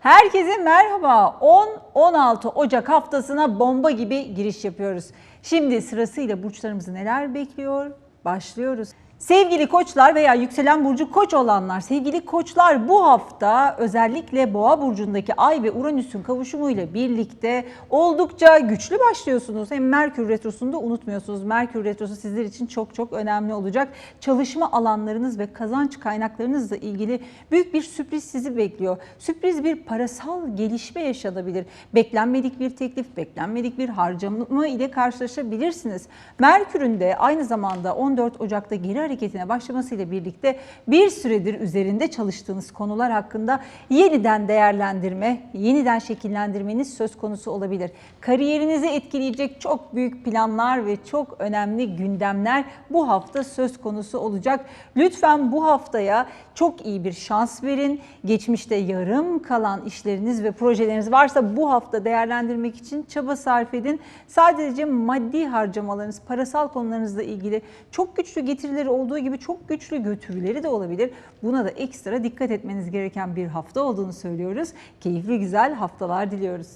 Herkese merhaba. 10-16 Ocak haftasına bomba gibi giriş yapıyoruz. Şimdi sırasıyla burçlarımızı neler bekliyor? Başlıyoruz. Sevgili koçlar veya yükselen burcu koç olanlar, sevgili koçlar bu hafta özellikle boğa burcundaki ay ve uranüsün kavuşumuyla birlikte oldukça güçlü başlıyorsunuz. Hem Merkür retrosunu da unutmuyorsunuz. Merkür retrosu sizler için çok çok önemli olacak. Çalışma alanlarınız ve kazanç kaynaklarınızla ilgili büyük bir sürpriz sizi bekliyor. Sürpriz bir parasal gelişme yaşanabilir. Beklenmedik bir teklif, beklenmedik bir harcama ile karşılaşabilirsiniz. Merkür'ün de aynı zamanda 14 Ocak'ta geri hareketine başlamasıyla birlikte bir süredir üzerinde çalıştığınız konular hakkında yeniden değerlendirme, yeniden şekillendirmeniz söz konusu olabilir. Kariyerinizi etkileyecek çok büyük planlar ve çok önemli gündemler bu hafta söz konusu olacak. Lütfen bu haftaya çok iyi bir şans verin. Geçmişte yarım kalan işleriniz ve projeleriniz varsa bu hafta değerlendirmek için çaba sarf edin. Sadece maddi harcamalarınız, parasal konularınızla ilgili çok güçlü getirileri olduğu gibi çok güçlü götürüleri de olabilir. Buna da ekstra dikkat etmeniz gereken bir hafta olduğunu söylüyoruz. Keyifli güzel haftalar diliyoruz.